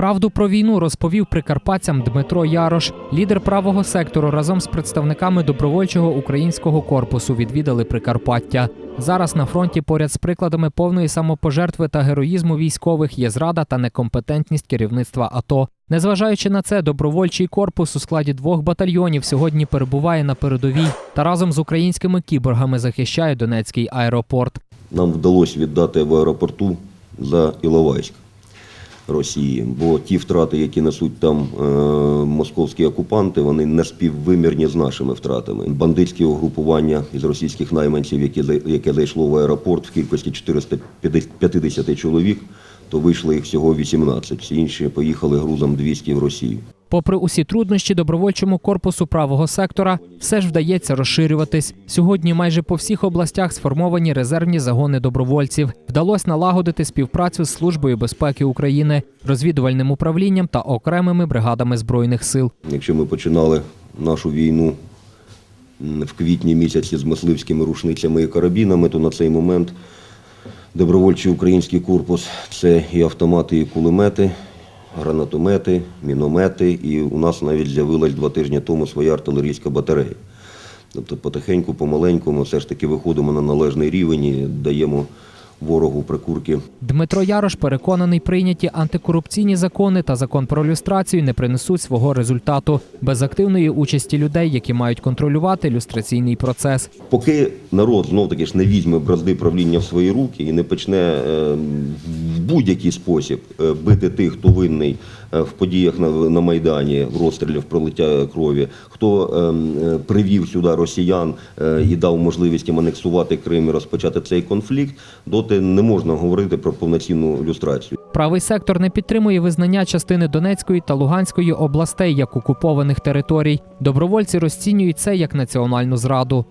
Правду про війну розповів прикарпатцям Дмитро Ярош. Лідер правого сектору разом з представниками добровольчого українського корпусу відвідали Прикарпаття. Зараз на фронті поряд з прикладами повної самопожертви та героїзму військових є зрада та некомпетентність керівництва АТО. Незважаючи на це, добровольчий корпус у складі двох батальйонів сьогодні перебуває на передовій та разом з українськими кіборгами захищає Донецький аеропорт. нам вдалося віддати в аеропорту за Іловайськ Росії. Бо ті втрати, які несуть там е, московські окупанти, вони не співвимірні з нашими втратами. Бандитське угрупування із російських найманців, яке, яке зайшло в аеропорт в кількості 450 чоловік, то вийшло їх всього 18. Всі інші поїхали грузом 200 в Росію. Попри усі труднощі добровольчому корпусу правого сектора, все ж вдається розширюватись. Сьогодні майже по всіх областях сформовані резервні загони добровольців. Вдалося налагодити співпрацю з Службою безпеки України, розвідувальним управлінням та окремими бригадами збройних сил. Якщо ми починали нашу війну в квітні місяці з мисливськими рушницями і карабінами, то на цей момент добровольчий український корпус це і автомати, і кулемети, гранатомети, міномети, і у нас навіть з'явилась два тижні тому своя артилерійська батарея. Тобто потихеньку, помаленьку ми все ж таки виходимо на належний рівень і даємо ворогу прикурки Дмитро Ярош переконаний, прийняті антикорупційні закони та закон про люстрацію не принесуть свого результату без активної участі людей, які мають контролювати люстраційний процес. Поки народ знов таки ж не візьме бразди правління в свої руки і не почне е, будь-який спосіб е, бити тих, хто винний е, в подіях на, Майдані, в розстрілі, в пролиття крові, хто е, е, привів сюди росіян і дав можливість їм анексувати Крим і розпочати цей конфлікт, доти не можна говорити про повноцінну люстрацію. Правий сектор не підтримує визнання частини Донецької та Луганської областей як окупованих територій. Добровольці розцінюють це як національну зраду.